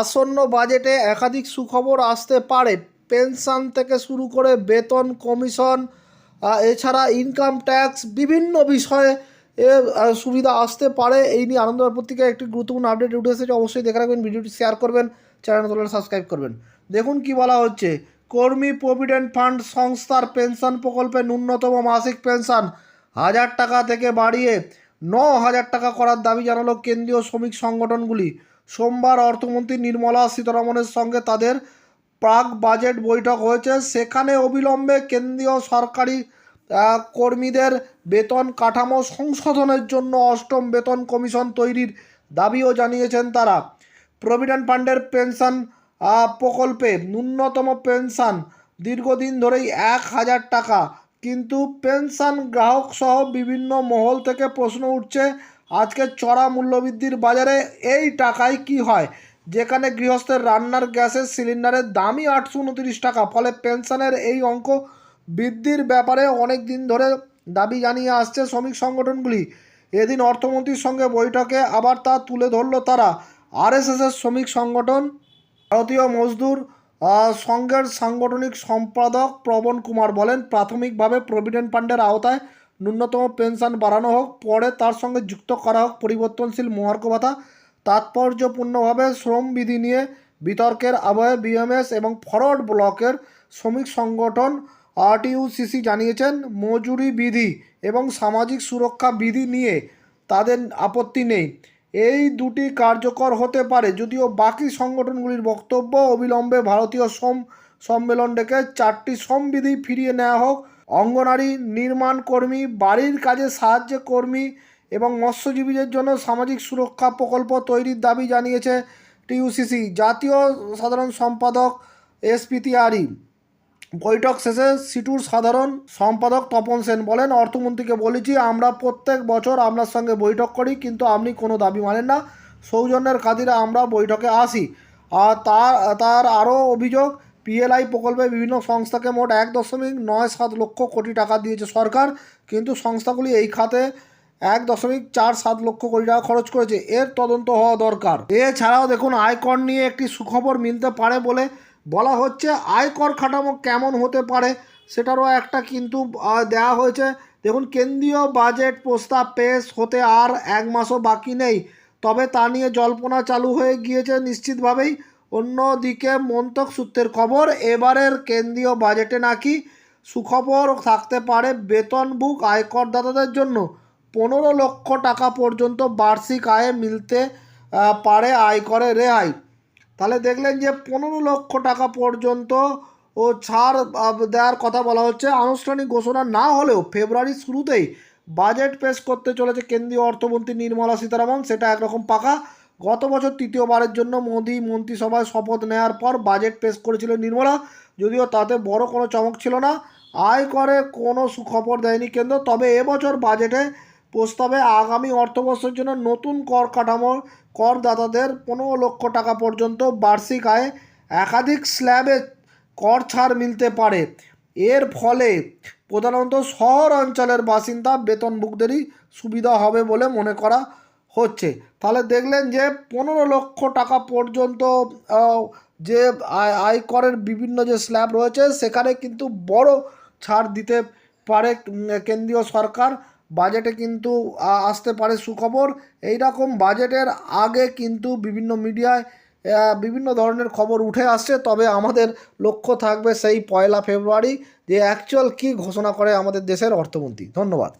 আসন্ন বাজেটে একাধিক সুখবর আসতে পারে। পেনশন থেকে শুরু করে বেতন কমিশন এছাড়া ইনকাম ট্যাক্স বিভিন্ন বিষয়ে সুবিধা আসতে পারে। এই নিয়ে আনন্দ পত্রিকায় একটি গুরুত্বপূর্ণ আপডেট উঠে এসেছে। অবশ্যই দেখে রাখবেন, ভিডিওটি শেয়ার করবেন চ্যানেল তোলার সাবস্ক্রাইব করবেন। দেখুন কি বলা হচ্ছে। কর্মী প্রভিডেন্ট ফান্ড সংস্থার পেনশন প্রকল্পে ন্যূনতম মাসিক পেনশন হাজার টাকা থেকে বাড়িয়ে ন হাজার টাকা করার দাবি জানালো কেন্দ্রীয় শ্রমিক সংগঠনগুলি। সোমবার অর্থমন্ত্রী নির্মলা সীতারমণের সঙ্গে তাদের প্রাক বাজেট বৈঠক হয়েছে। সেখানে অবিলম্বে কেন্দ্রীয় সরকারি কর্মীদের বেতন কাঠামো সংশোধনের জন্য অষ্টম বেতন কমিশন তৈরির দাবিও জানিয়েছেন তারা। প্রভিডেন্ট ফান্ডের পেনশন প্রকল্পে ন্যূনতম পেনশন দীর্ঘদিন ধরেই এক হাজার টাকা। কিন্তু পেনশন গ্রাহক সহ বিভিন্ন মহল থেকে প্রশ্ন উঠছে আজকে চড়া মূল্যবৃদ্ধির বাজারে এই টাকায় কি হয়? যেখানে গৃহস্থের রান্নার গ্যাসের সিলিন্ডারের দামই আটশো উনত্রিশ টাকা, ফলে পেনশনের এই অঙ্ক বৃদ্ধির ব্যাপারে অনেক দিন ধরে দাবি জানিয়ে আসছে শ্রমিক সংগঠনগুলি। এদিন অর্থমন্ত্রীর সঙ্গে বৈঠকে আবার তা তুলে ধরল তারা। আরএসএসের শ্রমিক সংগঠন, ভারতীয় মজদুর সংঘের সাংগঠনিক সম্পাদক প্রবণ কুমার বলেন, প্রাথমিকভাবে প্রভিডেন্ট ফান্ডের আওতায় ন্যূনতম পেনশন বাড়ানো হোক, পরে তার সঙ্গে যুক্ত করা হোক, পরিবর্তনশীল মহার্ঘ ভাতা, তাৎপর্যপূর্ণভাবে শ্রম বিধি নিয়ে বিতর্কের আবহে বিএমএস এবং ফরওয়ার্ড ব্লকের শ্রমিক সংগঠন আরটিইউসিসি জানিয়েছেন, মজুরি বিধি এবং সামাজিক সুরক্ষা বিধি নিয়ে তাদের আপত্তি নেই। এই দুটি কার্যকর হতে পারে, যদিও বাকি সংগঠনগুলির বক্তব্য অবিলম্বে ভারতীয় শ্রম সম্মেলন ডেকে চারটি শ্রমবিধি ফিরিয়ে নেওয়া হোক অঙ্গনারী নির্মাণ কর্মী, বাড়ির কাজে সাহায্য কর্মী এবং মৎস্যজীবীদের জন্য সামাজিক সুরক্ষা প্রকল্প তৈরির দাবি জানিয়েছে টিইউসিসি। জাতীয় সাধারণ সম্পাদক এসপিটিআরই বৈঠক শেষে সিটুর সাধারণ সম্পাদক তপন সেন বলেন, অর্থমন্ত্রীকে বলেছি, আমরা প্রত্যেক বছর আপনার সঙ্গে বৈঠক করি, কিন্তু আপনি কোনো দাবি মানেন না। সৌজন্যের খাতিরে আমরা বৈঠকে আসি। আর তার তার আরও অভিযোগ পিএলআই প্রকল্পে বিভিন্ন সংস্থাকে মোট এক দশমিক নয় সাত লক্ষ কোটি টাকা দিয়েছে সরকার, কিন্তু সংস্থাগুলি এই খাতে এক দশমিক চার সাত লক্ষ কোটি টাকা খরচ করেছে। এর তদন্ত হওয়া দরকার। এছাড়াও দেখুন, আয়কর নিয়ে একটি সুখবর মিলতে পারে বলে বলা হচ্ছে। আয়কর কাঠামো কেমন হতে পারে সেটারও একটা কিন্তু দেওয়া হয়েছে। দেখুন, কেন্দ্রীয় বাজেট প্রস্তাব পেশ হতে আর এক মাসও বাকি নেই, তবে তা নিয়ে জল্পনা চালু হয়ে গিয়েছে নিশ্চিতভাবেই। অন্যদিকে মন্তক সূত্রের খবর, এবারের কেন্দ্রীয় বাজেটে নাকি সুখবর থাকতে পারে বেতন বুক আয়করদাতাদের জন্য। পনেরো লক্ষ টাকা পর্যন্ত বার্ষিক আয়ে মিলতে পারে আয়করে রেহাই। তাহলে দেখলেন যে পনেরো লক্ষ টাকা পর্যন্ত ও ছাড় দেওয়ার কথা বলা হচ্ছে। আনুষ্ঠানিক ঘোষণা না হলেও ফেব্রুয়ারির শুরুতেই বাজেট পেশ করতে চলেছে কেন্দ্রীয় অর্থমন্ত্রী নির্মলা সীতারামন। সেটা একরকম পাকা। গত বছর তৃতীয়বারের জন্য মোদী মন্ত্রিসভায় শপথ নেওয়ার পর বাজেট পেশ করেছিলেন নির্মলা, যদিও তাতে বড় কোনো চমক ছিল না। আয় করে কোনো সুখবর দেয়নি কেন্দ্র, তবে এবছর বাজেটে প্রস্তাবে আগামী অর্থবর্ষের জন্য নতুন কর কাঠামোর করদাতাদের পনেরো লক্ষ টাকা পর্যন্ত বার্ষিক আয়ে একাধিক স্ল্যাবে কর ছাড় মিলতে পারে। এর ফলে প্রধানত শহর অঞ্চলের বাসিন্দা বেতনভুকদেরই সুবিধা হবে বলে মনে করা হচ্ছে। তাহলে দেখলেন যে পনেরো লক্ষ টাকা পর্যন্ত যে আয় আয়করের বিভিন্ন যে স্ল্যাব রয়েছে, সেখানে কিন্তু বড় ছাড় দিতে পারে কেন্দ্রীয় সরকার। বাজেটে কিন্তু আসতে পারে সুখবর। এই রকম বাজেটের আগে কিন্তু বিভিন্ন মিডিয়ায় বিভিন্ন ধরনের খবর উঠে আসছে। তবে আমাদের লক্ষ্য থাকবে সেই পয়লা ফেব্রুয়ারি, যে অ্যাকচুয়াল কী ঘোষণা করে আমাদের দেশের অর্থমন্ত্রী। ধন্যবাদ।